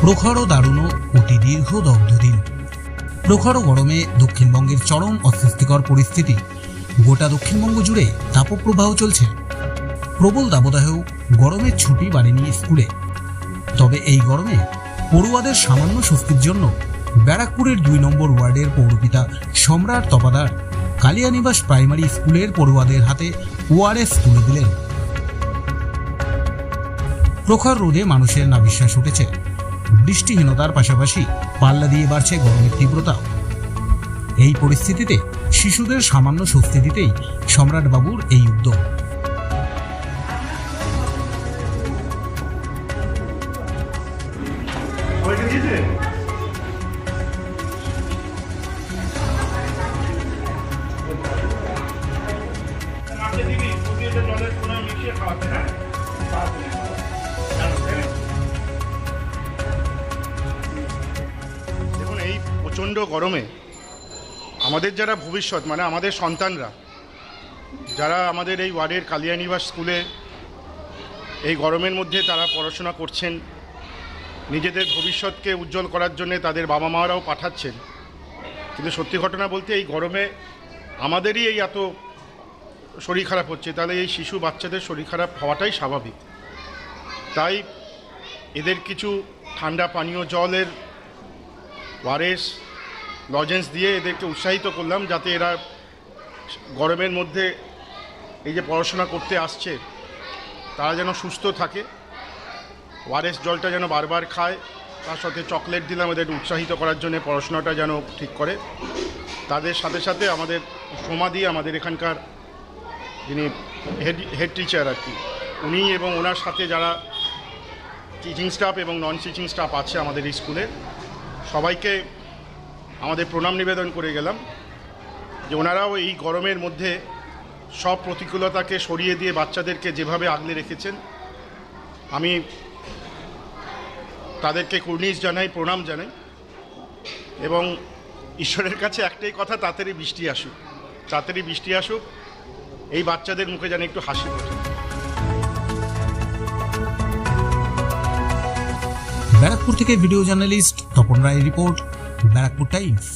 প্রখর ও দারুণ অতি দীর্ঘ দগ্ধ দিন প্রখর গরমে দক্ষিণবঙ্গের চরম অস্বস্তিকর পরিস্থিতি। গোটা দক্ষিণবঙ্গ জুড়ে তাপপ্রবাহ চলছে। প্রবল দাবদাহেও গরমের ছুটি বাড়েনি স্কুলে। তবে এই গরমে পড়ুয়াদের সামান্য স্বস্তির জন্য ব্যারাকপুরের দুই নম্বর ওয়ার্ডের পৌরপিতা সম্রাট তপাদার কালিয়ানিবাস প্রাইমারি স্কুলের পড়ুয়াদের হাতে ওআরএস তুলে দিলেন। প্রখর রোদে মানুষের নাবিশ্বাস উঠেছে। বৃষ্টিহীনতার পাশাপাশি পাল্লা দিয়ে বাড়ছে গরমের তীব্রতাও। এই পরিস্থিতিতে শিশুদের সামান্য স্বস্তি দিতেই সম্রাটবাবুর এই উদ্যোগ। খাওয়াতে হ্যাঁ। প্রচণ্ড গরমে আমাদের যারা ভবিষ্যৎ মানে আমাদের সন্তানরা, যারা আমাদের এই ওয়ার্ডের কালিয়ানিবাস স্কুলে এই গরমের মধ্যে তারা পড়াশোনা করছেন, নিজেদের ভবিষ্যৎকে উজ্জ্বল করার জন্য তাদের বাবা মারাও পাঠাচ্ছেন, কিন্তু সত্যি ঘটনা বলতে এই গরমে আমাদেরই এই এত শরীর খারাপ হচ্ছে, তাহলে এই শিশু বাচ্চাদের শরীর খারাপ হওয়াটাই স্বাভাবিক। তাই এদের কিছু ঠান্ডা পানীয় জলের ওয়ারেস লজেন্স দিয়ে এদেরকে উৎসাহিত করলাম যাতে এরা গরমের মধ্যে এই যে পড়াশোনা করতে আসছে, তারা যেন সুস্থ থাকে। ওয়ারেস জলটা যেন বারবার খায়, তার সাথে চকলেট দিলাম এদের উৎসাহিত করার জন্য, পড়াশোনাটা যেন ঠিক করে। তাদের সাথে সাথে আমাদের সমাধি আমাদের এখানকার যিনি হেড হেড টিচার আর কি, উনি এবং ওনার সাথে যারা টিচিং স্টাফ এবং নন টিচিং স্টাফ আছে আমাদের স্কুলে, সবাইকে আমাদের প্রণাম নিবেদন করে গেলাম যে ওনারাও এই গরমের মধ্যে সব প্রতিকূলতাকে সরিয়ে দিয়ে বাচ্চাদেরকে যেভাবে আগলে রেখেছেন, আমি তাদেরকে কুর্নিশ জানাই, প্রণাম জানাই এবং ঈশ্বরের কাছে একটাই কথা, তাড়াতাড়ি বৃষ্টি আসুক। তাড়াতাড়ি বৃষ্টি আসুক, এই বাচ্চাদের মুখে যেন একটু হাসি ব্যারাকপুর থেকে video journalist Tapan Roy report. Barrackpore times